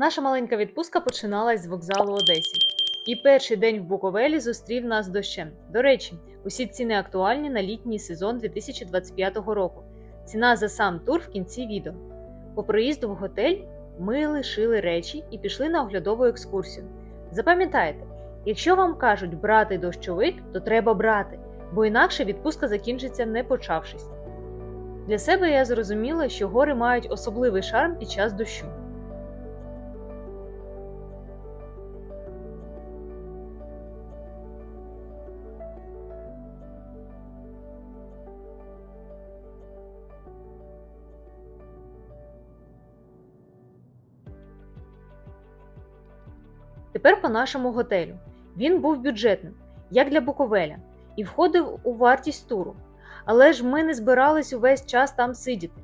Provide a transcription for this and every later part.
Наша маленька відпустка починалась з вокзалу Одесі. І перший день в Буковелі зустрів нас дощем. До речі, усі ціни актуальні на літній сезон 2025 року. Ціна за сам тур в кінці відео. По приїзду в готель ми лишили речі і пішли на оглядову екскурсію. Запам'ятайте, якщо вам кажуть брати дощовик, то треба брати, бо інакше відпустка закінчиться не почавшись. Для себе я зрозуміла, що гори мають особливий шарм під час дощу. Тепер по нашому готелю. Він був бюджетним, як для Буковеля, і входив у вартість туру. Але ж ми не збирались увесь час там сидіти.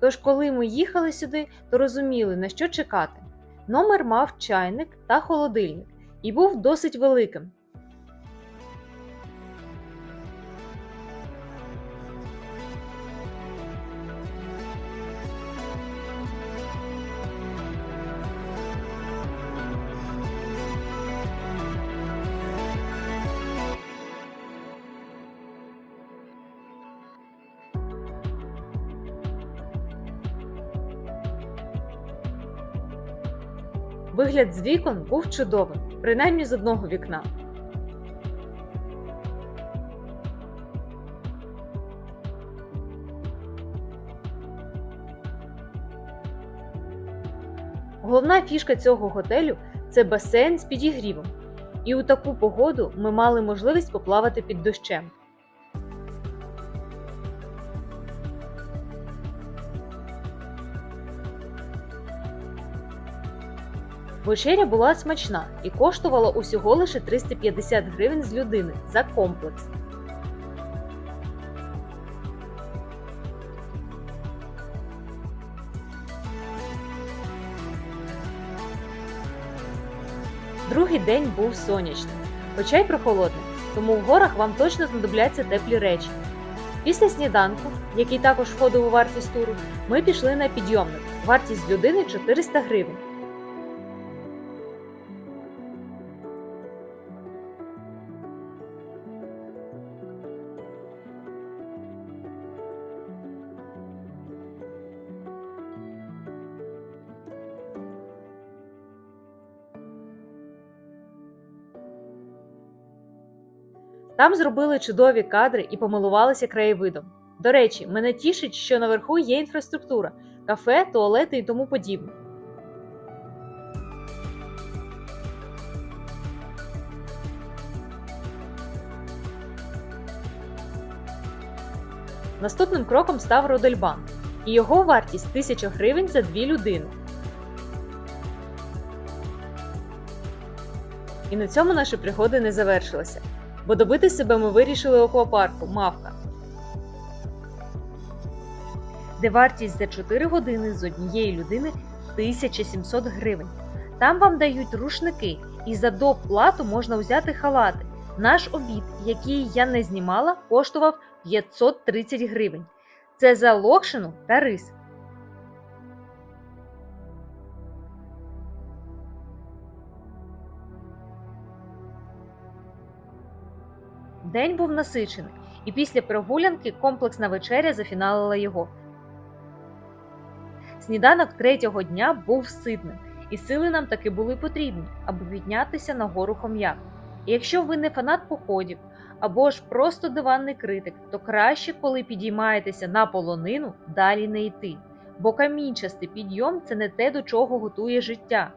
Тож, коли ми їхали сюди, то розуміли, на що чекати. Номер мав чайник та холодильник і був досить великим. Вигляд з вікон був чудовим, принаймні з одного вікна. Головна фішка цього готелю це басейн з підігрівом. І у таку погоду ми мали можливість поплавати під дощем. Вечеря була смачна і коштувала усього лише 350 гривень з людини за комплекс. Другий день був сонячним, хоча й прохолодним, тому в горах вам точно знадобляться теплі речі. Після сніданку, який також входив у вартість туру, ми пішли на підйомник. Вартість людини 400 гривень. Там зробили чудові кадри і помилувалися краєвидом. До речі, мене тішить, що наверху є інфраструктура, кафе, туалети і тому подібне. Наступним кроком став Родельбан, і його вартість 1000 гривень за дві людини. І на цьому наші пригоди не завершилися бо добити себе ми вирішили аквапарку Мавка, де вартість за 4 години з однієї людини 1700 гривень. Там вам дають рушники, і за доплату можна взяти халати. Наш обід, який я не знімала, коштував 530 гривень. Це за локшину та рис. День був насичений, і після прогулянки комплексна вечеря зафіналила його. Сніданок третього дня був ситним, і сили нам таки були потрібні, аби піднятися на гору хом'як. Якщо ви не фанат походів або ж просто диванний критик, то краще, коли підіймаєтеся на полонину, далі не йти. Бо камінчастий підйом це не те, до чого готує життя.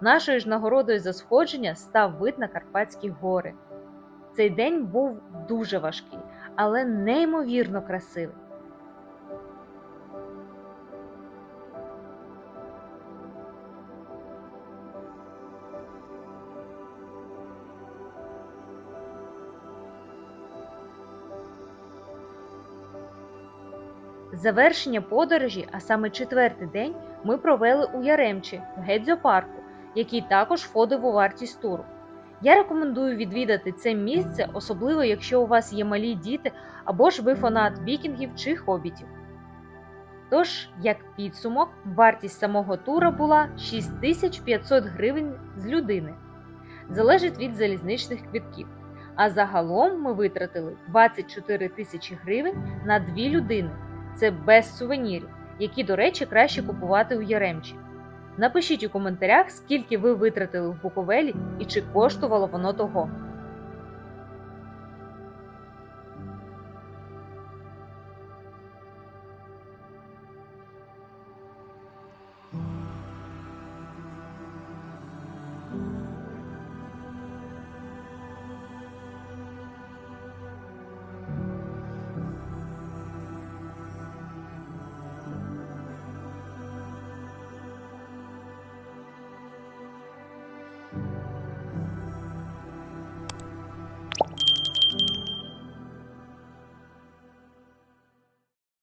Нашою ж нагородою за сходження став вид на Карпатські гори. Цей день був дуже важкий, але неймовірно красивий. Завершення подорожі, а саме четвертий день, ми провели у Яремчі в Гедзьопарку, який також входив у вартість туру. Я рекомендую відвідати це місце, особливо якщо у вас є малі діти або ж ви фанат вікінгів чи хобітів. Тож, як підсумок, вартість самого тура була 6500 гривень з людини. Залежить від залізничних квитків. А загалом ми витратили 24 тисячі гривень на дві людини. Це без сувенірів, які, до речі, краще купувати у Яремчі. Напишіть у коментарях, скільки ви витратили в Буковелі і чи коштувало воно того.